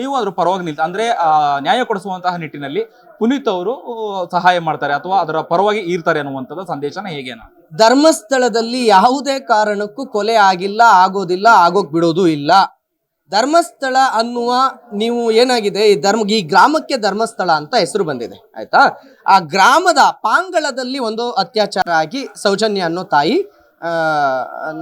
ನೀವು ಅದ್ರ ಪರವಾಗಿ ನಿಲ್ತ ಅಂದ್ರೆ ನ್ಯಾಯ ಕೊಡಿಸುವಂತಹ ನಿಟ್ಟಿನಲ್ಲಿ ಪುನೀತ್ ಅವರು ಸಹಾಯ ಮಾಡ್ತಾರೆ ಅಥವಾ ಅದರ ಪರವಾಗಿ ಇರ್ತಾರೆ ಅನ್ನುವಂಥದ್ದು ಸಂದೇಶನ ಹೇಗೇನ? ಧರ್ಮಸ್ಥಳದಲ್ಲಿ ಯಾವುದೇ ಕಾರಣಕ್ಕೂ ಕೊಲೆ ಆಗಿಲ್ಲ, ಆಗೋದಿಲ್ಲ, ಆಗೋಕ್ ಬಿಡೋದು ಇಲ್ಲ. ಧರ್ಮಸ್ಥಳ ಅನ್ನುವ ನೀವು ಏನಾಗಿದೆ, ಈ ಧರ್ಮ, ಈ ಗ್ರಾಮಕ್ಕೆ ಧರ್ಮಸ್ಥಳ ಅಂತ ಹೆಸರು ಬಂದಿದೆ, ಆಯ್ತಾ? ಆ ಗ್ರಾಮದ ಪಾಂಗಳದಲ್ಲಿ ಒಂದು ಅತ್ಯಾಚಾರ ಆಗಿ ಸೌಜನ್ಯ ಅನ್ನೋ ತಾಯಿ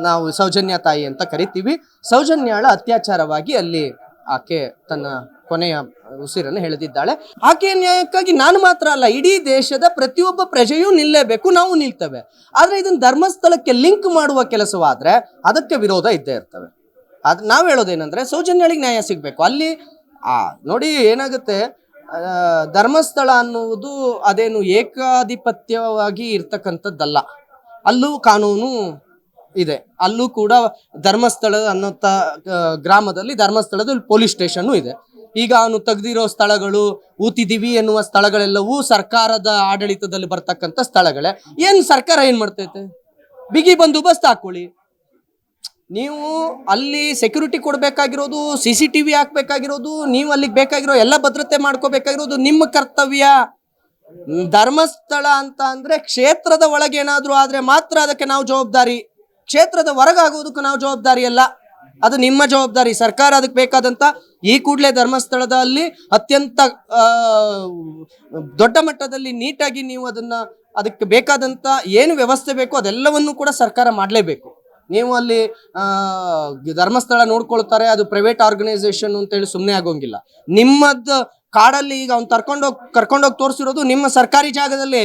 ನಾವು ಸೌಜನ್ಯ ತಾಯಿ ಅಂತ ಕರಿತೀವಿ. ಸೌಜನ್ಯಳ ಅತ್ಯಾಚಾರವಾಗಿ ಅಲ್ಲಿ ಆಕೆ ತನ್ನ ಕೊನೆಯ ಉಸಿರನ್ನು ಎಳೆದಿದ್ದಾಳೆ. ಆಕೆಯ ನ್ಯಾಯಕ್ಕಾಗಿ ನಾನು ಮಾತ್ರ ಅಲ್ಲ, ಇಡೀ ದೇಶದ ಪ್ರತಿಯೊಬ್ಬ ಪ್ರಜೆಯೂ ನಿಲ್ಲೇಬೇಕು, ನಾವು ನಿಲ್ತೇವೆ. ಆದರೆ ಇದನ್ನು ಧರ್ಮಸ್ಥಳಕ್ಕೆ ಲಿಂಕ್ ಮಾಡುವ ಕೆಲಸವಾದರೆ ಅದಕ್ಕೆ ವಿರೋಧ ಇದ್ದೇ ಇರ್ತವೆ. ಅದ್ ನಾವು ಹೇಳೋದೇನಂದ್ರೆ, ಸೌಜನ್ಯಳಿಗೆ ನ್ಯಾಯ ಸಿಗಬೇಕು. ಅಲ್ಲಿ, ಆ, ನೋಡಿ ಏನಾಗುತ್ತೆ? ಧರ್ಮಸ್ಥಳ ಅನ್ನುವುದು ಅದೇನು ಏಕಾಧಿಪತ್ಯವಾಗಿ ಇರ್ತಕ್ಕಂಥದ್ದಲ್ಲ. ಅಲ್ಲೂ ಕಾನೂನು ಇದೆ. ಅಲ್ಲೂ ಕೂಡ ಧರ್ಮಸ್ಥಳ ಅನ್ನೋಂಥ ಗ್ರಾಮದಲ್ಲಿ ಧರ್ಮಸ್ಥಳದಲ್ಲಿ ಪೊಲೀಸ್ ಸ್ಟೇಷನ್ ಇದೆ. ಈಗ ಅವನು ತೆಗೆದಿರೋ ಸ್ಥಳಗಳು ಊತಿದಿವಿ ಎನ್ನುವ ಸ್ಥಳಗಳೆಲ್ಲವೂ ಸರ್ಕಾರದ ಆಡಳಿತದಲ್ಲಿ ಬರ್ತಕ್ಕಂಥ ಸ್ಥಳಗಳೇ. ಏನು ಸರ್ಕಾರ ಏನು ಮಾಡ್ತೈತೆ? ಬಿಗಿ ಬಂದೋಬಸ್ತ್ ಹಾಕೊಳ್ಳಿ. ನೀವು ಅಲ್ಲಿ ಸೆಕ್ಯೂರಿಟಿ ಕೊಡಬೇಕಾಗಿರೋದು ಸಿ ಸಿ ಟಿ ವಿ ಹಾಕ್ಬೇಕಾಗಿರೋದು, ನೀವು ಅಲ್ಲಿಗೆ ಬೇಕಾಗಿರೋ ಎಲ್ಲ ಭದ್ರತೆ ಮಾಡ್ಕೋಬೇಕಾಗಿರೋದು ನಿಮ್ಮ ಕರ್ತವ್ಯ. ಧರ್ಮಸ್ಥಳ ಅಂತ ಅಂದರೆ ಕ್ಷೇತ್ರದ ಒಳಗೆ ಏನಾದ್ರೂ ಆದ್ರೆ ಮಾತ್ರ ಅದಕ್ಕೆ ನಾವು ಜವಾಬ್ದಾರಿ. ಕ್ಷೇತ್ರದ ಹೊರಗಾಗುವುದಕ್ಕೂ ನಾವು ಜವಾಬ್ದಾರಿ ಅಲ್ಲ ಅದು ನಿಮ್ಮ ಜವಾಬ್ದಾರಿ. ಸರ್ಕಾರ ಅದಕ್ಕೆ ಬೇಕಾದಂತ ಈ ಕೂಡಲೇ ಧರ್ಮಸ್ಥಳದಲ್ಲಿ ಅತ್ಯಂತ ದೊಡ್ಡ ಮಟ್ಟದಲ್ಲಿ ನೀಟಾಗಿ ನೀವು ಅದನ್ನ ಅದಕ್ಕೆ ಬೇಕಾದಂತ ಏನು ವ್ಯವಸ್ಥೆ ಬೇಕೋ ಅದೆಲ್ಲವನ್ನು ಕೂಡ ಸರ್ಕಾರ ಮಾಡಲೇಬೇಕು. ನೀವು ಅಲ್ಲಿ ಧರ್ಮಸ್ಥಳ ನೋಡ್ಕೊಳ್ತಾರೆ, ಅದು ಪ್ರೈವೇಟ್ ಆರ್ಗನೈಸೇಷನ್ ಅಂತೇಳಿ ಸುಮ್ಮನೆ ಆಗೋಂಗಿಲ್ಲ. ನಿಮ್ಮದ್ ಕಾಡಲ್ಲಿ ಈಗ ಅವ್ನು ತರ್ಕೊಂಡೋಗಿ ಕರ್ಕೊಂಡೋಗಿ ತೋರಿಸಿರೋದು ನಿಮ್ಮ ಸರ್ಕಾರಿ ಜಾಗದಲ್ಲಿ.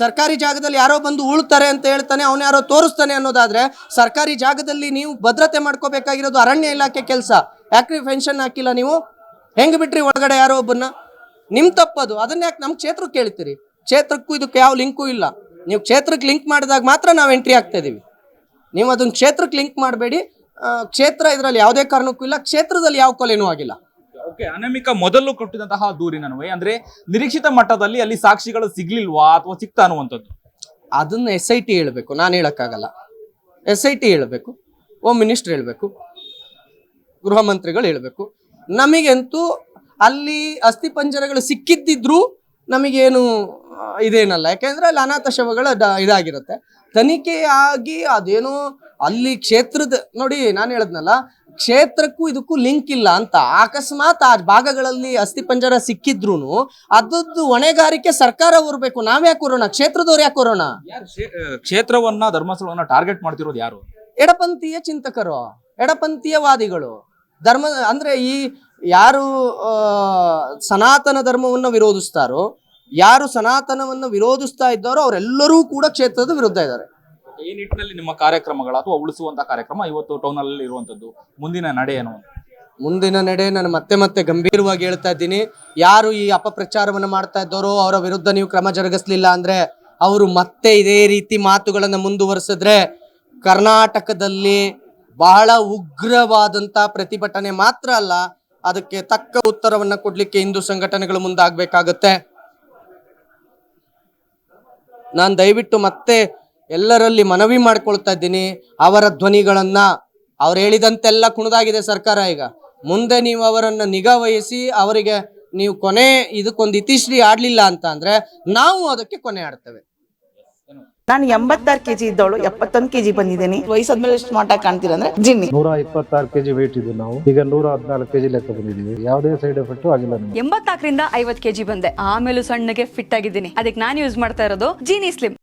ಸರ್ಕಾರಿ ಜಾಗದಲ್ಲಿ ಯಾರೋ ಬಂದು ಉಳ್ತಾರೆ ಅಂತ ಹೇಳ್ತಾನೆ, ಅವನು ಯಾರೋ ತೋರಿಸ್ತಾನೆ ಅನ್ನೋದಾದ್ರೆ ಸರ್ಕಾರಿ ಜಾಗದಲ್ಲಿ ನೀವು ಭದ್ರತೆ ಮಾಡ್ಕೋಬೇಕಾಗಿರೋದು ಅರಣ್ಯ ಇಲಾಖೆ ಕೆಲಸ. ಯಾಕ್ರಿ ಪೆನ್ಷನ್ ಹಾಕಿಲ್ಲ ನೀವು? ಹೆಂಗ್ ಬಿಟ್ರಿ ಒಳಗಡೆ ಯಾರೋ ಒಬ್ಬನ್ನ? ನಿಮ್ ತಪ್ಪದು. ಅದನ್ನ ಯಾಕೆ ನಮ್ಮ ಕ್ಷೇತ್ರಕ್ಕೆ ಕೇಳ್ತೀರಿ? ಕ್ಷೇತ್ರಕ್ಕೂ ಇದಕ್ಕೆ ಯಾವ ಲಿಂಕು ಇಲ್ಲ. ನೀವು ಕ್ಷೇತ್ರಕ್ಕೆ ಲಿಂಕ್ ಮಾಡಿದಾಗ ಮಾತ್ರ ನಾವು ಎಂಟ್ರಿ ಆಗ್ತಾ ಇದೀವಿ. ನೀವು ಅದನ್ನ ಕ್ಷೇತ್ರಕ್ಕೆ ಲಿಂಕ್ ಮಾಡಬೇಡಿ. ಕ್ಷೇತ್ರ ಇದರಲ್ಲಿ ಯಾವುದೇ ಕಾರಣಕ್ಕೂ ಇಲ್ಲ, ಕ್ಷೇತ್ರದಲ್ಲಿ ಯಾವ ಕೊಲೆನೂ ಆಗಿಲ್ಲ. ಓಕೆ, ಅನಾಮಿಕ ಮೊದಲು ಕೊಟ್ಟಿದಂತಹ ದೂರಿನನ್ವಯ ಅಂದ್ರೆ ನಿರೀಕ್ಷಿತ ಮಟ್ಟದಲ್ಲಿ ಅಲ್ಲಿ ಸಾಕ್ಷಿಗಳು ಸಿಗ್ಲಿಲ್ವಾ ಅಥವಾ ಸಿಕ್ತಾ ಅನ್ನುವಂಥದ್ದು? ಅದನ್ನ ಎಸ್ ಐ ಟಿ ಹೇಳಬೇಕು. ನಾನು ಹೇಳಕ್ಕಾಗಲ್ಲ. ಎಸ್ ಐ ಟಿ ಹೇಳಬೇಕು. ಹೋಮ್ ಮಿನಿಸ್ಟರ್ ಹೇಳಬೇಕು. ಗೃಹ ಮಂತ್ರಿಗಳು ಹೇಳಬೇಕು. ನಮಗಂತೂ ಅಲ್ಲಿ ಅಸ್ಥಿಪಂಜರಗಳು ಸಿಕ್ಕಿದ್ದಿದ್ರು ನಮಗೇನು ಇದೇನಲ್ಲ. ಯಾಕೆಂದ್ರೆ ಅಲ್ಲಿ ಅನಾಥ ಶವಗಳ ಇದಾಗಿರುತ್ತೆ. ತನಿಖೆಯಾಗಿ ಅದೇನೋ ಅಲ್ಲಿ ಕ್ಷೇತ್ರದ, ನೋಡಿ ನಾನು ಹೇಳದ್ನಲ್ಲ ಕ್ಷೇತ್ರಕ್ಕೂ ಇದಕ್ಕೂ ಲಿಂಕ್ ಇಲ್ಲ ಅಂತ ಅಕಸ್ಮಾತ್ ಆ ಭಾಗಗಳಲ್ಲಿ ಅಸ್ಥಿಪಂಜರ ಸಿಕ್ಕಿದ್ರು ಅದದ್ದು ಹೊಣೆಗಾರಿಕೆ ಸರ್ಕಾರ ಹೊರಬೇಕು ನಾವ್ಯಾಕೆ ಕೊರೋಣ ಕ್ಷೇತ್ರದವ್ರು ಯಾಕೆ ಕೊರೋಣ ಯಾರು ಕ್ಷೇತ್ರವನ್ನ ಧರ್ಮಸ್ಥಳವನ್ನ ಟಾರ್ಗೆಟ್ ಮಾಡ್ತಿರೋದು ಯಾರು? ಎಡಪಂಥೀಯ ಚಿಂತಕರು ಎಡಪಂಥೀಯ ವಾದಿಗಳು ಧರ್ಮ ಅಂದ್ರೆ ಈ ಯಾರು ಸನಾತನ ಧರ್ಮವನ್ನು ವಿರೋಧಿಸ್ತಾರೋ ಯಾರು ಸನಾತನವನ್ನು ವಿರೋಧಿಸ್ತಾ ಇದ್ದಾರೋ ಅವರೆಲ್ಲರೂ ಕೂಡ ಕ್ಷೇತ್ರದ ವಿರುದ್ಧ ಇದ್ದಾರೆ. ಈ ನಿಟ್ಟಿನಲ್ಲಿ ನಿಮ್ಮ ಕಾರ್ಯಕ್ರಮಗಳು ಅಥವಾ ಉಳಿಸುವಂತ ಕಾರ್ಯಕ್ರಮ ಇವತ್ತು ಟೌನ್ ಅಲ್ಲಿ ಇರುವಂತದ್ದು. ಮುಂದಿನ ನಡೆ ಏನು? ಮುಂದಿನ ನಡೆ ನಾನು ಮತ್ತೆ ಮತ್ತೆ ಗಂಭೀರವಾಗಿ ಹೇಳ್ತಾ ಇದ್ದೀನಿ. ಯಾರು ಈ ಅಪಪ್ರಚಾರವನ್ನು ಮಾಡ್ತಾ ಇದ್ದಾರೋ ಅವರ ವಿರುದ್ಧ ನೀವು ಕ್ರಮ ಜರುಗಿಸ್ಲಿಲ್ಲ ಅಂದ್ರೆ ಅವರು ಮತ್ತೆ ಇದೇ ರೀತಿ ಮಾತುಗಳನ್ನು ಮುಂದುವರಿಸಿದ್ರೆ ಕರ್ನಾಟಕದಲ್ಲಿ ಬಹಳ ಉಗ್ರವಾದಂತ ಪ್ರತಿಭಟನೆ ಮಾತ್ರ ಅಲ್ಲ, ಅದಕ್ಕೆ ತಕ್ಕ ಉತ್ತರವನ್ನ ಕೊಡ್ಲಿಕ್ಕೆ ಹಿಂದೂ ಸಂಘಟನೆಗಳು ಮುಂದಾಗಬೇಕಾಗತ್ತೆ. ನಾನು ದಯವಿಟ್ಟು ಮತ್ತೆ ಎಲ್ಲರಲ್ಲಿ ಮನವಿ ಮಾಡ್ಕೊಳ್ತಾ ಇದ್ದೀನಿ. ಅವರ ಧ್ವನಿಗಳನ್ನ ಅವ್ರು ಹೇಳಿದಂತೆಲ್ಲ ಕುಣಿದಾಗಿದೆ ಸರ್ಕಾರ ಈಗ. ಮುಂದೆ ನೀವು ಅವರನ್ನ ನಿಗಾ ವಹಿಸಿ ಅವರಿಗೆ ನೀವು ಕೊನೆ ಇದಕ್ಕೊಂದು ಇತಿಶ್ರೀ ಆಡ್ಲಿಲ್ಲ ಅಂತ ಅಂದ್ರೆ ನಾವು ಅದಕ್ಕೆ ಕೊನೆ ಆಡ್ತೇವೆ. ನಾನು ಎಂಬತ್ತಾರು ಕೆಜಿ ಇದ್ದವಳು ಎಪ್ಪತ್ತೊಂದು ಕೆಜಿ ಬಂದಿದ್ದೀನಿ. ವಯಸ್ಸಾದ್ಮೇಲೆ ಎಷ್ಟು ಮಾಟ ಕಾಣ್ತೀರಾ ಅಂದ್ರೆ ಜಿನ್ನಿ. ನೂರ ಇಪ್ಪತ್ತಾರು ಕೆಜಿ ವೇಟ್ ಇದ್ದು ನಾವು. ಈಗ ನೂರ ಹದಿನಾಲ್ಕು ಕೆಜಿ ಲೆಕ್ಕ ಬಂದಿದ್ದೀವಿ. ಯಾವುದೇ ಸೈಡ್ ಎಫೆಕ್ಟ್ ಆಗಿಲ್ಲ ನಮಗೆ. ಎಂಬತ್ನಾಲ್ಕರಿಂದ ಐವತ್ ಕೆಜಿ ಬಂದೆ. ಆಮೇಲೆ ಸಣ್ಣಗೆ ಫಿಟ್ ಆಗಿದ್ದೀನಿ. ಅದಕ್ಕೆ ನಾನು ಯೂಸ್ ಮಾಡ್ತಾ ಇರೋದು ಜೀನಿ ಸ್ಲಿಮ್